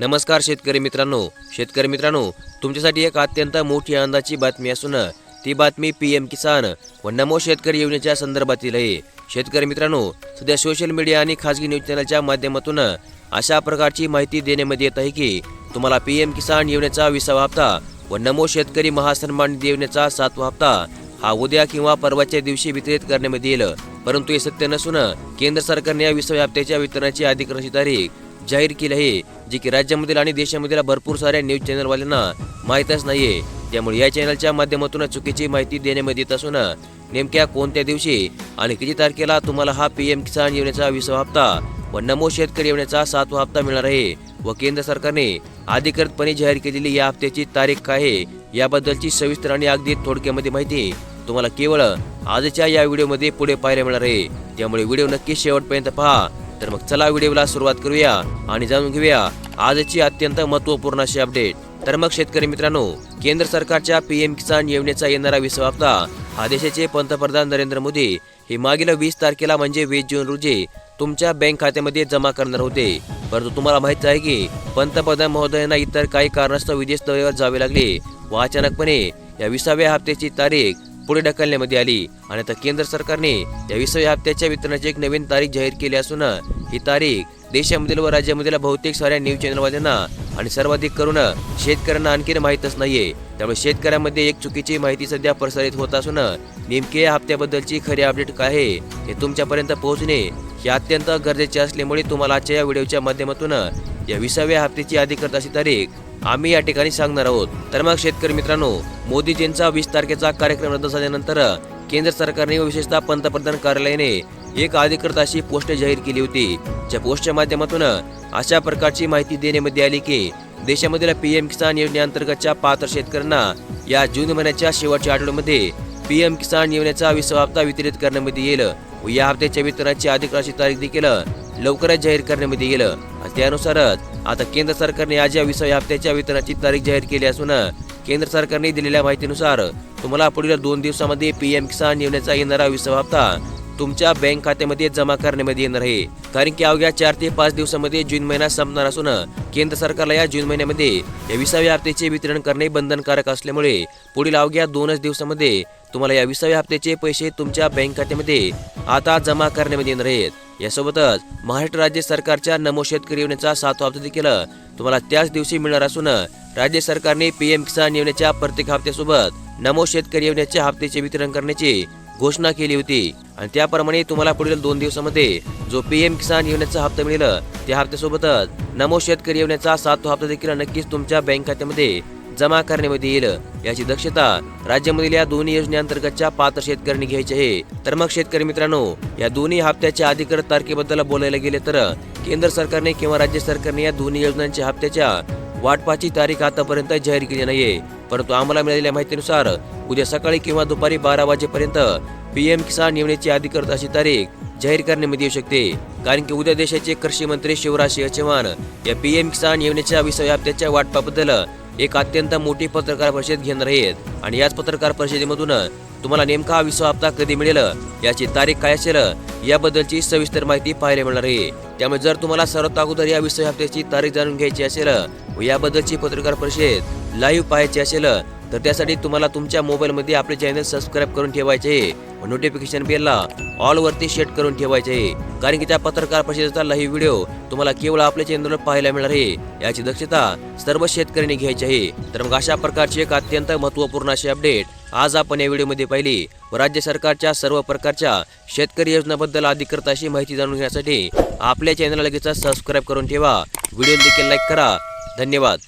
नमस्कार शेतकरी मित्रांनो. शेतकरी मित्रांनो तुमच्यासाठी एक अत्यंत मोठी आनंदाची बातमी असून ती बातमी पी एम किसान व नमो शेतकरी योजनेच्या संदर्भातील आहे. शेतकरी मित्रांनो सध्या सोशल मीडिया आणि खाजगी न्यूज चॅनलच्या माध्यमातून अशा प्रकारची माहिती देण्यामध्ये येत आहे की तुम्हाला पी एम किसान योजनेचा विसावा हप्ता व नमो शेतकरी महासन्मान योजनेचा सातवा हप्ता हा उद्या किंवा परवाच्या दिवशी वितरित करण्यामध्ये येईल. परंतु हे सत्य नसून केंद्र सरकारने या विसाव्या हप्त्याच्या वितरणाची अधिकृत तारीख जाहीर केली आहे. जी की राज्यामधील आणि देशामधील भरपूर साऱ्या न्यूज चॅनलवाल्यांना माहीतच नाहीये. त्यामुळे या चॅनलच्या माध्यमातून चुकीची माहिती देण्यामध्ये येत असून नेमक्या कोणत्या दिवशी आणि किती तारखेला तुम्हाला हा पी एम किसान योजनेचा विसावा हप्ता व नमो शेतकरी योजनेचा सातवा हप्ता मिळणार आहे व केंद्र सरकारने अधिकृतपणे जाहीर केलेली या हप्त्याची तारीख काय आहे याबद्दलची सविस्तर आणि अगदी थोडक्यामध्ये माहिती तुम्हाला केवळ आजच्या या व्हिडिओमध्ये पुढे पाहायला मिळणार आहे. त्यामुळे व्हिडिओ नक्की शेवटपर्यंत पहा. तर मग चला व्हिडिओला सुरुवात करूया आणि जाणून घेऊया आजची अत्यंत महत्त्वपूर्ण अशी अपडेट तर मग शेतकरी मित्रांनो केंद्र सरकारच्या पी एम किसान योजनेचा येणारा विसावा हप्ता हा देशाचे पंतप्रधान नरेंद्र मोदी हे मागील वीस तारखेला म्हणजे वीस जून रोजी तुमच्या बँक खात्यामध्ये जमा करणार होते. परंतु तुम्हाला माहीत आहे की पंतप्रधान महोदयांना इतर काही कारणास्तव विदेश दौऱ्यावर जावे लागले. व अचानकपणे या विसाव्या हप्त्याची तारीख पुढे ढकलण्यामध्ये आली. आणि आता केंद्र सरकारने या विसाव्या हप्त्याच्या वितरणाची एक नवीन तारीख जाहीर केली असून ही तारीख देशामधील व राज्यामधील बहुतेक साऱ्या न्यूज चॅनलवाल्यांना आणि सर्वाधिक करून शेतकऱ्यांना आणखीन माहीतच नाहीये. त्यामुळे शेतकऱ्यांमध्ये एक चुकीची माहिती सध्या प्रसारित होत असून नेमके या हप्त्याबद्दलची खरी अपडेट काय आहे हे तुमच्यापर्यंत पोहोचणे हे अत्यंत गरजेचे असल्यामुळे तुम्हाला आजच्या या व्हिडिओच्या माध्यमातून या विसाव्या हप्त्याची अधिकृत अशी तारीख आम्ही या ठिकाणी सांगणार आहोत. तर मग शेतकरी मित्रांनो मोदीजींचा वीस तारखेचा कार्यक्रम रद्द झाल्यानंतर केंद्र सरकारने व विशेषतः पंतप्रधान कार्यालयाने एक अधिकृत अशी पोस्ट जाहीर केली होती. ज्या पोस्टच्या माध्यमातून अशा प्रकारची माहिती देण्यामध्ये आली की देशामधील पी एम किसान योजनेअंतर्गतच्या पात्र शेतकऱ्यांना या जून महिन्याच्या शेवटच्या आठवड्यामध्ये पी एम किसान योजनेचा विसावा हप्ता वितरित करण्यामध्ये येईल व या हप्त्याच्या वितरणाची अधिकृत तारीख देखील लवकरच जाहीर करण्यामध्ये येईल. त्यानुसारच आता केंद्र सरकारने आज या विसाव्या हप्त्याच्या वितरणाची तारीख जाहीर केली असून केंद्र सरकारने दिलेल्या माहितीनुसार तुम्हाला पुढील दोन दिवसामध्ये पी एम किसान योजनेचा येणारा विसावा हप्ता तुमच्या बँक खात्यामध्ये जमा करण्यामध्ये येणार आहे. कारण की अवघ्या चार ते पाच दिवसामध्ये जून महिना संपणार असून केंद्र सरकारला या जून महिन्यामध्ये या विसाव्या हप्त्याचे वितरण करणे बंधनकारक असल्यामुळे पुढील अवघ्या दोनच दिवसामध्ये तुम्हाला या विसाव्या हप्त्याचे पैसे तुमच्या बँक खात्यामध्ये आता जमा करण्यामध्ये येणार आहेत. यासोबतच महाराष्ट्र राज्य सरकारच्या नमो शेतकरी योजनेचा सातवा हप्ता देखील तुम्हाला त्याच दिवशी मिळणार असून राज्य सरकारने पीएम किसान योजनेच्या प्रत्येक हप्त्यासोबत नमो शेतकरी योजनेच्या हप्त्याचे वितरण करण्याची घोषणा केली होती. आणि त्याप्रमाणे तुम्हाला पुढील दोन दिवसामध्ये जो पी एम किसान योजनेचा हप्ता मिळेल त्या हप्त्यासोबतच नमो शेतकरी योजनेचा सातवा हप्ता देखील नक्कीच तुमच्या बँक खात्यामध्ये जमा करण्यामध्ये येईल. याची दक्षता राज्यामधील या दोन्ही योजनेअंतर्गतच्या पात्र शेतकऱ्यांनी घ्यायची आहे. तर मग शेतकरी मित्रांनो या दोन्ही हप्त्याच्या अधिकृत तारखेबद्दल बोलायला गेले तर केंद्र सरकारने किंवा राज्य सरकारने या दोन्ही योजनांच्या हप्त्याच्या वाटपाची तारीख आतापर्यंत जाहीर केली नाहीये. परंतु आम्हाला मिळालेल्या माहितीनुसार उद्या सकाळी किंवा दुपारी बारा वाजेपर्यंत पीएम किसान योजनेची अधिकृत अशी तारीख जाहीर करण्यामध्ये येऊ शकते. कारण की उद्या देशाचे कृषी मंत्री शिवराज सिंह चौहान या पीएम किसान योजनेच्या विसाव्या हप्त्याच्या वाटपाबद्दल एक अत्यंत मोठी पत्रकार परिषद घेणार आहेत. आणि याच पत्रकार परिषदेमधून तुम्हाला नेमका हा विसावा हप्ता कधी मिळेल याची तारीख काय असेल याबद्दलची सविस्तर माहिती पाहायला मिळणार आहे. त्यामुळे जर तुम्हाला सर्वात अगोदर या विसाव्या हप्त्याची तारीख जाणून घ्यायची असेल व याबद्दलची पत्रकार परिषद लाईव्ह पाहायची असेल तर त्यासाठी तुम्हाला तुमच्या मोबाईलमध्ये आपले चॅनल सबस्क्राईब करून ठेवायचे आहे व नोटिफिकेशन बेलला ऑलवरती सेट करून ठेवायचे. आहे कारण की त्या पत्रकार परिषदेचा लाईव्ह व्हिडिओ तुम्हाला केवळ आपल्या चॅनलवर पाहायला मिळणार आहे. याची दक्षता सर्व शेतकऱ्यांनी घ्यायची आहे. तर मग अशा प्रकारची एक अत्यंत महत्त्वपूर्ण अशी अपडेट आज आपण या व्हिडिओमध्ये पाहिली. व राज्य सरकारच्या सर्व प्रकारच्या शेतकरी योजनाबद्दल अधिकृत अशी माहिती जाणून घेण्यासाठी आपल्या चॅनलला लगेच सबस्क्राईब करून ठेवा. व्हिडिओ देखील लाईक करा. धन्यवाद.